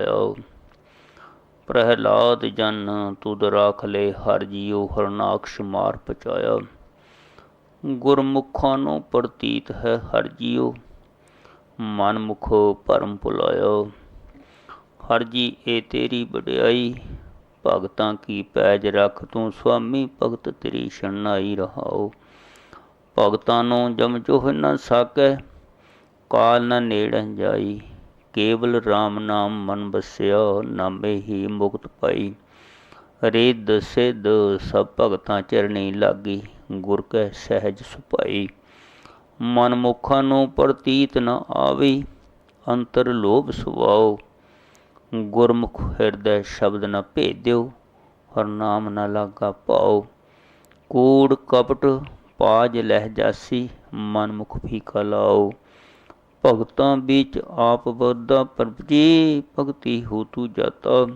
ਆਇਓ ਪ੍ਰਹਿਲਾਦ ਜਨ, ਤੁਧ ਰਾਖ ਲੈ ਹਰ ਜੀਉ ਹਰਨਾਕਸ਼ ਮਾਰ ਪਚਾਇਆ। ਗੁਰਮੁਖਾਂ ਨੂੰ ਪ੍ਰਤੀਤ ਹੈ ਹਰ ਜੀਉ ਮਨ ਮੁਖੋ ਪਰਮ ਭੁਲਾਇਓ ਹਰ ਜੀ ਇਹ ਤੇਰੀ ਵਡਿਆਈ, ਭਗਤਾਂ ਕੀ ਪੈਜ ਰੱਖ ਤੂੰ ਸੁਆਮੀ, ਭਗਤ ਤੇਰੀ ਸ਼ਰਨਾਈ ਰਹਾਓ। ਭਗਤਾਂ ਨੂੰ ਜਮ ਜੋਹ ਨ ਸਾਕੈ, ਕਾਲ ਨ ਨੇੜੈ ਜਾਈ। ਕੇਵਲ RAM ਨਾਮ ਮਨ ਬਸਿਆ ਨਾਮੇ ਹੀ ਮੁਕਤ ਪਾਈ। ਰਿੱਧ ਸਿੱਧ ਸਭ ਭਗਤਾਂ ਚਰਣੀ ਲਾਗੀ, ਗੁਰ ਕੈ ਸਹਿਜ ਸੁਪਾਈ ਮਨ ਮੁਖਾਂ ਨੂੰ ਪ੍ਰਤੀਤ ਨ ਆਵੇ, ਅੰਤਰ ਲੋਭ ਸੁਵਾਓ ਗੁਰਮੁਖ ਹਿਰਦੈ ਸ਼ਬਦ ਨ ਭੇਦਿਓ, ਹਰ ਨਾਮ ਨ ਲਾਗਾ ਪਾਓ। ਕੂੜ ਕਪਟ ਪਾਜ ਲਹਿ ਜਾਸੀ, ਮਨ ਮੁਖ ਫੀਕਾ ਲਾਓ। ਭਗਤਾਂ ਵਿੱਚ ਆਪ ਵਰਦਾ ਪਰਪਜੀ ਭਗਤੀ ਹੋ ਤੂ ਜਾਤਾ।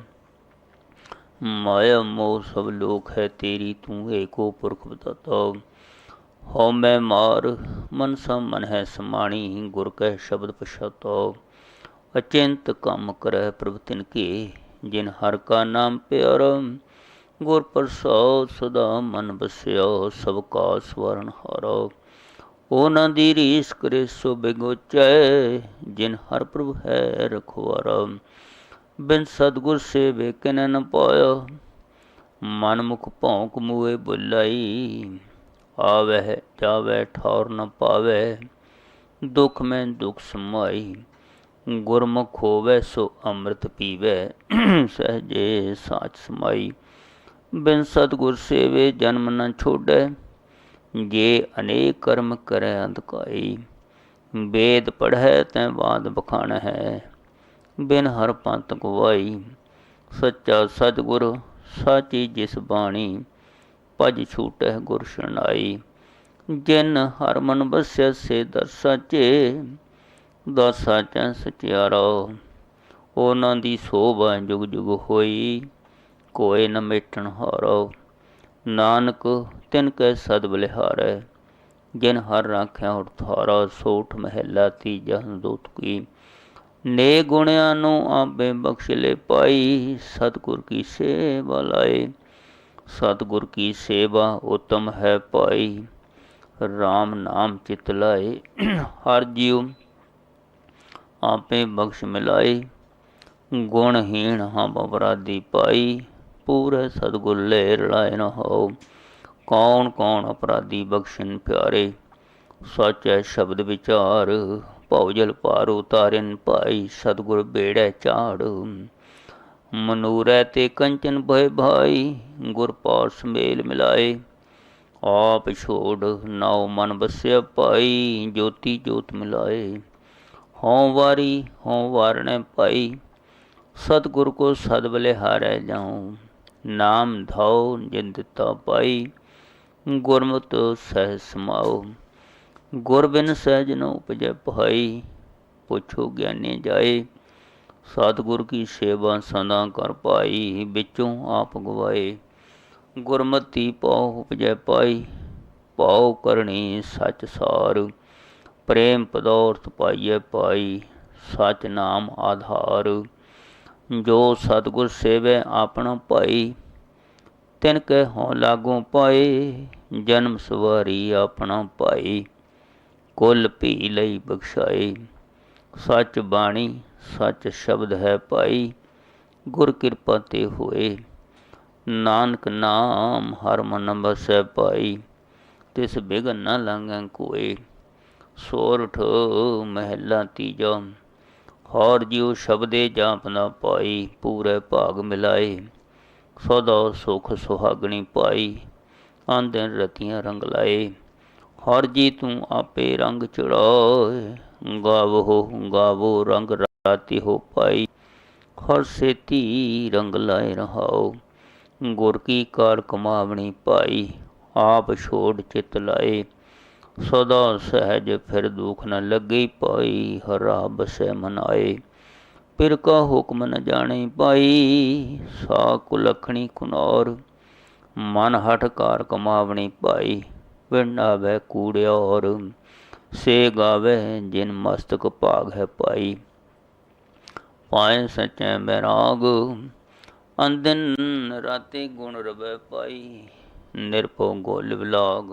ਮਾਇਆ ਮੋਹ ਸਭ ਲੋਕ ਹੈ ਤੇਰੀ, ਤੂੰ ਏਕੋ ਪੁਰਖ ਬਤਾਤਾ ਹਉ ਮੈਂ ਮਾਰ, ਮਨ ਸਾ ਮਨ ਹੈ ਸਮਾਣੀ, ਗੁਰ ਕਹਿ ਸ਼ਬਦ ਪਛਾਤਾ। ਅਚਿੰਤ ਕੰਮ ਕਰੈ ਪ੍ਰਭ ਤਿਨ ਕੀ, ਜਿਨ ਹਰ ਕਾ ਨਾਮ ਪਿਆਰ। ਗੁਰ ਪ੍ਰਸਾਦ ਸਦਾ ਮਨ ਬਸਿਆ ਸਭ ਕਾ ਸਵਰਨ ਹਾਰਾ। ਉਹਨਾਂ ਦੀ ਰੀਸ ਕਰੇ ਸੋ ਬਿਗੋਚੈ ਜਿਨ ਹਰ ਪ੍ਰਭ ਹੈ ਰਖਵਾਰਾ। ਬਿਨ ਸਤਗੁਰ ਸੇਵੇ ਕਿਨ ਨ ਪਾਇਆ ਮਨ ਮੁਖ ਭੌਂਕ ਮੂਏ ਬੁਲਾਈ। ਆਵਹਿ ਜਾਵੈ ਠੌਰ ਨ ਪਾਵੈ ਦੁਖ ਮੈਂ ਦੁਖ ਸਮਾਈ। ਗੁਰਮੁਖ ਹੋਵੇ, ਸੋ ਅੰਮ੍ਰਿਤ ਪੀਵੇ, ਸਹਜੇ ਸਾਚ ਸਮਾਈ। ਬਿਨ ਸਤਗੁਰ ਸੇਵੇ ਜਨਮ ਨ ਛੋੜੈ ਜੇ ਅਨੇਕ ਕਰਮ ਕਰੈ ਅੰਧਕਾਈ ਵੇਦ ਪੜ੍ਹੈ ਤੈ ਬਾਦ ਬਖਾਣ ਹੈ ਬਿਨ ਹਰ ਪੰਤ ਗਵਾਈ, ਸੱਚਾ ਸਤਗੁਰ ਸਾਚੀ ਜਿਸ ਬਾਣੀ, ਭਜ ਛੂਟੈ ਗੁਰ ਸ਼ਰਨਾਈ ਜਿਨ ਹਰ ਮਨ ਬਸਿਆ ਸੇ ਦਰ ਸਾਚੇ ਦਾਸਾ ਚੈ ਸਚਿਆਰਾ, ਉਹਨਾਂ ਦੀ ਸੋਭਾ ਜੁਗ ਜੁਗ ਹੋਈ ਕੋਏ ਨ ਮੇਟਣ ਹਾਰੋ। ਨਾਨਕ, ਤਿਨ ਕੈ ਸਦ ਬਲਿਹਾਰੈ, ਜਿਨ ਹਰ ਰਾਖਿਆ ਉਠਾਰਾ ਸੋਠ ਮਹਿਲਾ ਤੀਜਾ ਦੋਤ ਕੀ। ਨੇ ਗੁਣਿਆਂ ਨੂੰ ਆਪੇ ਬਖਸ਼ ਲੈ ਪਾਈ, ਸਤਗੁਰ ਕੀ ਸੇਵਾ ਲਾਏ। ਸਤਗੁਰ ਕੀ ਸੇਵਾ ਉਤਮ ਹੈ ਪਾਈ RAM ਨਾਮ ਚਿਤ ਲਾਏ। ਹਰ ਜੀਉ ਆਪੇ ਬਖਸ਼ ਮਿਲਾਏ ਗੁਣਹੀਣ ਹਮ ਅਪਰਾਧੀ ਪਾਈ। ਪੂਰੇ ਸਤਗੁਰ ਲੈ ਰਲਾਏ ਨ ਹੋ ਕੌਣ ਕੌਣ ਅਪਰਾਧੀ ਬਖਸ਼ਨ ਪਿਆਰੇ? ਸੱਚ ਹੈ ਸ਼ਬਦ ਵਿਚਾਰ। ਭਉਜਲ ਪਾਰ ਉਤਾਰਨ ਭਾਈ ਸਤਗੁਰ ਬੇੜੈ ਝਾੜ। ਮਨੂਰੈ ਤੇ ਕੰਚਨ ਭਏ ਭਾਈ, ਗੁਰ ਪਾਸ ਮੇਲ ਮਿਲਾਏ। ਆਪ ਛੋੜ ਨਾਉ ਮਨ ਬਸਿਆ ਭਾਈ, ਜੋਤੀ ਜੋਤ ਮਿਲਾਏ। ਹਉ ਵਾਰੀ ਹਉ ਵਾਰਣੈ ਭਾਈ, ਸਤਗੁਰ ਕੋ ਸਦ ਬਲਿਹਾਰੈ ਜਾਉ। ਨਾਮ ਧਾਉ ਜਿੰਦਤਾ ਪਾਈ। ਗੁਰਮਤ ਸਹਿ ਸਮਾਉ ਗੁਰ ਬਿਨ ਸਹਿਜ ਨ ਉਪਜੈ ਭਾਈ। ਪੁੱਛੋ ਗਿਆਨੀ ਜਾਏ। ਸਤਿਗੁਰ ਕੀ ਸੇਵਾ ਸਦਾ ਕਰ ਪਾਈ। ਵਿੱਚੋਂ ਆਪ ਗਵਾਏ। ਗੁਰਮਤੀ ਪਾਉ ਉਪਜੈ ਪਾਈ। ਪਾਉ ਕਰਨੀ ਸਚ ਸਾਰ। ਪ੍ਰੇਮ ਪਦਾਰਥ ਪਾਈਐ ਪਾਈ। ਸਚ ਨਾਮ ਆਧਾਰ। ਜੋ ਸਤਿਗੁਰ ਸੇਵੈ ਆਪਣਾ ਭਾਈ, ਤਿਨ ਕੈ ਹਉ ਲਾਗੂ ਪਾਏ, ਜਨਮ ਸਵਾਰੀ ਆਪਣਾ ਭਾਈ, ਕੁਲ ਭੀ ਲਈ ਬਖਸ਼ਾਏ। ਸੱਚ ਬਾਣੀ, ਸੱਚ ਸ਼ਬਦ ਹੈ ਭਾਈ, ਗੁਰ ਕਿਰਪਾ ਤੇ ਹੋਏ। ਨਾਨਕ ਨਾਮ ਹਰ ਮਨ ਬਸੈ ਭਾਈ, ਤਿਸ ਬਿਗਨ ਨ ਲੰਘੈ ਕੋਏ। ਸੋਰਠ ਮਹਿਲਾ ਤੀਜਾ ਹਰ ਜਿਉ ਸ਼ਬਦੇ ਜਾਪਨਾ ਪਾਈ, ਪੂਰੇ ਭਾਗ ਮਿਲਾਏ। ਸਦਾ ਸੁਖ ਸੁਹਾਗਣੀ ਪਾਈ ਆਂਦਨ ਰਤੀਆਂ ਰੰਗ ਲਾਏ। ਹਰ ਜੀ ਤੂੰ ਆਪੇ ਰੰਗ ਚੜਾਏ, ਗਾਵੋ ਗਾਵੋ ਰੰਗ ਰਾਤੀ ਹੋ ਪਾਈ। ਹਰ ਸੇਤੀ ਰੰਗ ਲਾਏ ਰਹਾਓ, ਗੁਰ ਕੀ ਕਾਰ ਕਮਾਵਣੀ ਪਾਈ, ਆਪ ਛੋੜ ਚਿਤ ਲਾਏ। ਸਦਾ ਸਹਿਜ ਫਿਰ ਦੁਖ ਨ ਲੱਗੀ ਪਾਈ, ਹਰਾ ਬਸੈ ਮਨਾਏ। ਪਿਰ ਕਾ ਹੁਕਮ ਨ ਜਾਣੇ ਪਾਈ ਸਾ ਕੁਲਖਣੀ ਕੁਨੌਰ ਮਨ ਹਠ ਕਾਰ ਕਮਾਵਣੀ ਪਾਈ ਪਿੰਡ ਆਵੇ ਕੂੜਿਆ ਔਰ ਸੇ ਗਾਵੇ ਜਿਨ ਮਸਤਕ ਭਾਗ ਹੈ ਪਾਈ। ਪਾਏ ਸਚੈ ਬੈਰਾਗ ਅੰਦਨ ਰਾਤੇ ਗੁਣ ਰਵੈ ਪਾਈ। ਨਿਰਭਉ ਗੋਲ ਵਿਲਾਗ।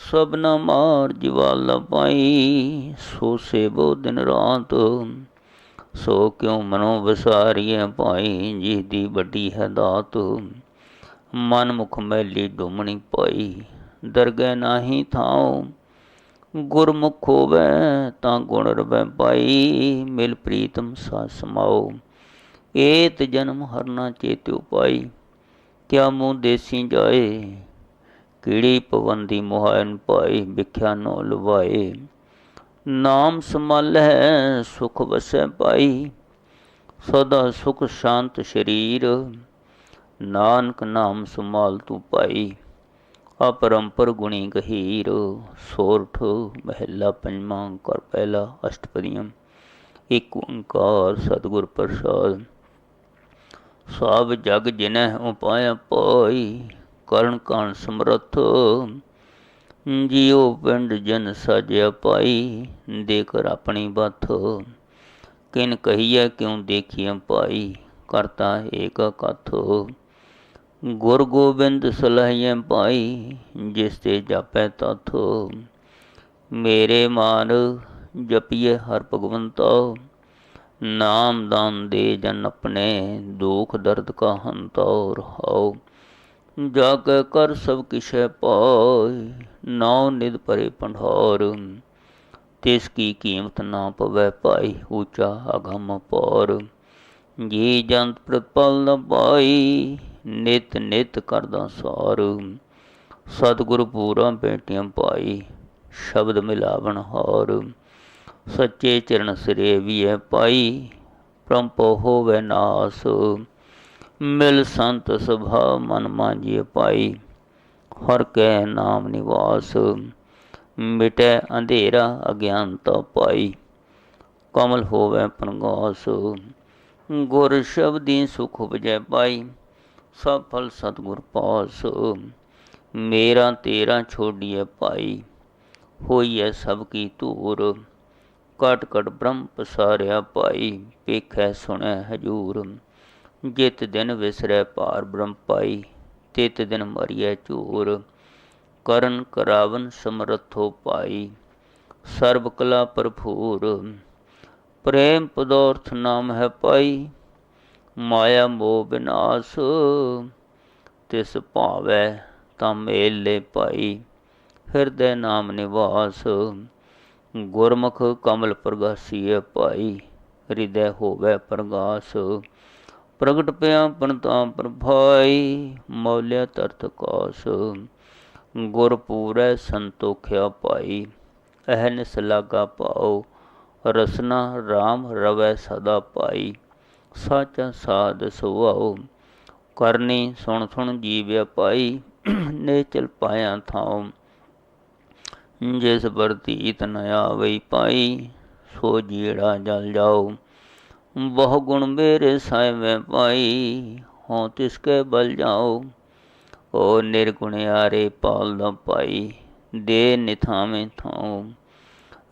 ਸਭਨਾ ਮਾਰ ਜਵਾਲਾ ਪਾਈ, ਸੋ ਸੇਵੋ ਦਿਨ ਰਾਤ। ਸੋ ਕਿਉ ਮਨੋ ਵਿਸਾਰੀਐ ਭਾਈ ਜੀ ਦੀ ਵੱਡੀ ਹੈ ਦਾਤ ਮਨ ਮੁਖ ਮੈਲੀ ਡੁਮਣੀ ਪਾਈ, ਦਰਗਹਿ ਨਾਹੀ ਥਾਉ। ਗੁਰਮੁਖ ਹੋਵੇ ਤਾਂ ਗੁਣ ਰਵੈ ਪਾਈ, ਮਿਲ ਪ੍ਰੀਤਮ ਸਾ ਸਮਾਓ ਏਤ ਜਨਮ ਹਰਨਾ ਚੇਤਿਉ ਪਾਈ, ਕਿਆ ਮੂੰ ਦੇਸੀ ਜਾਏ ਕੀੜੀ ਪਵੰਦੀ ਮੁਹਾਇਨ ਪਾਈ ਵਿਖਿਆ ਨੋ ਲਵਾਏ ਨਾਮ ਸੰਭਾਲੈ, ਸੁਖ ਵਸੈ ਪਾਈ ਸਦਾ ਸੁਖ ਸ਼ਾਂਤ ਸ਼ਰੀਰ। ਨਾਨਕ ਨਾਮ ਸੰਭਾਲ ਤੂੰ ਪਾਈ ਅਪਰੰਪਰ ਗੁਣੀ ਗਹੀਰ। ਸੋਰਠ ਮਹਿਲਾ ਪੰਜਵਾਂ ਕਰ ਪਹਿਲਾ ਅਸ਼ਟਪਦੀਆਂ। ਇੱਕ ਓੰਕਾਰ ਸਤਿਗੁਰ ਪ੍ਰਸਾਦ। ਸਭ ਜਗ ਜਿਨਹਿ ਉਪਾਇਆ ਪਾਈ ਕਰਨ ਕਾਣ ਸਮਰਥ। ਜੀਉ ਪਿੰਡ ਜਨ ਸਾਜਿਆ ਪਾਈ ਦੇ ਕਰ ਆਪਣੀ ਬਥ। ਕਿਨ ਕਹੀਐ ਕਿਉ ਦੇਖੀਐ ਪਾਈ, ਕਰਤਾ ਏਕ ਕਥ। ਗੁਰ ਗੋਬਿੰਦ ਸਲਾਹੀਐ ਪਾਈ, ਜਿਸ ਤੇ ਜਾਪੈ ਤਥ। ਮੇਰੇ ਮਾਨ ਜਪੀਏ ਹਰ ਭਗਵੰਤਾ। ਨਾਮ ਦਾਨ ਦੇ ਜਨ ਆਪਣੇ, ਦੁਖ ਦਰਦ ਕਾ ਹੰਤਾ ਰਹਾਉ। ਜਾ ਕੇ ਕਰ ਸਭ ਕਿਛੈ ਪਾਇ ਨਾਉ ਨਿਦ ਪਰੇ ਪੰਡੋਰ ਤਿਸ ਕੀ ਕੀਮਤ ਨਾ ਪਵੈ ਪਾਈ ਊਚਾ ਅਗਮ ਪੌਰ। ਜੀ ਜੰਤ ਪ੍ਰਤਪਲ ਨ ਪਾਈ, ਨਿਤ ਨਿਤ ਕਰਦਾ ਸਾਰ। ਸਤਿਗੁਰ ਪੂਰਾ ਬੇਟੀਆਂ ਪਾਈ, ਸ਼ਬਦ ਮਿਲਾਵਣ ਹੋਰ। ਸੱਚੇ ਚਰਨ ਸਿਰੇ ਵੀ ਹੈ ਪਾਈ ਪ੍ਰੰਪੋ ਹੋਵੇ ਨਾਸ। ਮਿਲ ਸੰਤ ਸੁਭਾ ਮਨ ਮਾਂਜੀ ਪਾਈ। ਹਰ ਕੈ ਨਾਮ ਨਿਵਾਸ, ਮਿਟੈ ਅੰਧੇਰਾ ਅਗਿਆਨਤਾ ਪਾਈ। ਕਮਲ ਹੋਵੇ ਪ੍ਰਗਾਸ, ਗੁਰ ਸ਼ਬਦੀ ਸੁਖ ਉਪਜੈ ਪਾਈ। ਸਭ ਫਲ ਸਤਿਗੁਰ ਪਾਸ, ਮੇਰਾ ਤੇਰਾ ਛੋਡੀਐ ਪਾਈ ਹੋਈਐ ਸਭ ਕੀ ਧੂਰ ਕਟ ਕਟ ਬ੍ਰਹਮ ਪਸਾਰਿਆ ਭਾਈ ਪੇਖੈ ਸੁਣੈ ਹਜੂਰ ਜਿਤ ਦਿਨ ਵਿਸਰੈ ਪਾਰ ਬ੍ਰਹਮ ਪਾਈ, ਤਿਤ ਦਿਨ ਮਰੀਐ ਝੂਰ। ਕਰਨ ਕਰਾਵਨ ਸਮਰਥੋ ਪਾਈ, ਸਰਬ ਕਲਾ ਭਰਪੂਰ। ਪ੍ਰੇਮ ਪਦਾਰਥ ਨਾਮ ਹੈ ਪਾਈ, ਮਾਇਆ ਮੋਹ ਬਿਨਾਸ਼। ਤਿਸ ਭਾਵੈ ਤਾਂ ਮੇਲੇ ਪਾਈ, ਹਿਰਦੈ ਨਾਮ ਨਿਵਾਸ। ਗੁਰਮੁਖ ਕਮਲ ਪ੍ਰਗਾਸੀਐ ਪਾਈ, ਹਿਰਦੈ ਹੋਵੇ ਪ੍ਰਗਾਸ। ਪ੍ਰਗਟ ਪਿਆ ਪਨਤਾ ਪ੍ਰਭਾਈ, ਮੌਲਿਆ ਤਰਤ ਕਾਸ ਗੁਰ ਪੂਰੈ ਸੰਤੋਖਿਆ ਪਾਈ। ਅਹਨਿਸ ਲਾਗਾ ਪਾਉ ਰਸਨਾ RAM ਰਵੈ ਸਦਾ ਪਾਈ। ਸਾਚਾ ਸਾਧ ਸੁਆਉ ਕਰਨੀ ਸੁਣ ਸੁਣ ਜੀਵਿਆ ਪਾਈ ਨੇ ਚਲ ਪਾਇਆ ਥਾਉ ਜਿਸ ਵਰਤੀਤ ਨ ਆਵਈ ਪਾਈ, ਸੋ ਜੀੜਾ ਜਲ ਜਾਓ। ਬਹੁ ਗੁਣ ਮੇਰੇ ਸਾਹਿਬੈ ਪਾਈ ਹੋਂ ਤਿਸ ਕੇ ਬਲ ਜਾਓ। ਓ ਨਿਰਗੁਣਿਆਰੇ ਪਾਲ ਨ ਪਾਈ, ਦੇ ਨਿਥਾਵੇਂ ਥਾਉ।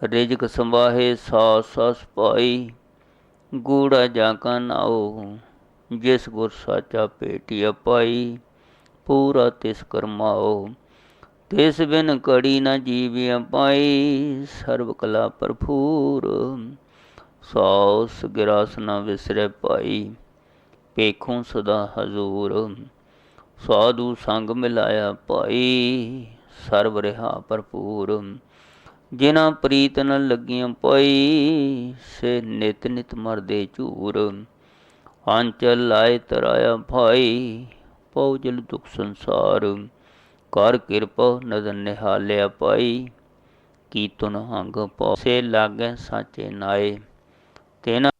ਰਿਜਕ ਸੰਵਾਹੇ ਸਾ ਸਸ ਪਾਈ, ਗੂੜਾ ਜਾ ਕਾ ਆਓ ਜਿਸ ਗੁਰ ਸਾਚਾ ਪੇਟਿਆ ਪਾਈ ਪੂਰਾ ਤਿਸ ਕਰਮਾਓ ਤਿਸ ਬਿਨ ਕੜੀ ਨਾ ਜੀਵਿਆ ਪਾਈ, ਸਰਬ ਕਲਾ ਭਰਪੂਰ ਸੌਸ ਗਿਰਾਸ ਨਾ ਵਿਸਰੇ ਪਾਈ ਪੇਖੋਂ ਸਦਾ ਹਜ਼ੂਰ। ਸਾਧੂ ਸੰਗ ਮਿਲਾਇਆ ਪਾਈ ਸਰਬ ਰਿਹਾ ਭਰਪੂਰ। ਜਿਨ੍ਹਾਂ ਪ੍ਰੀਤ ਨਾਲ ਲੱਗੀਆਂ ਪਾਈ ਸੇ ਨਿਤ ਨਿਤ ਮਰਦੇ ਝੂਰ। ਅੰਚਲ ਲਾਇ ਤਰਾਇਆ ਭਾਈ, ਪਉ ਜਲ ਦੁਖ ਸੰਸਾਰ। ਕਰ ਕਿਰਪਾ ਨਦਨ ਨਿਹਾਲਿਆ ਪਾਈ ਕੀ ਤੁਨ ਹੰਗ ਪਉ ਲਾਗੇ ਸਾਚੇ ਨਾਏ। ਤੇਨਾ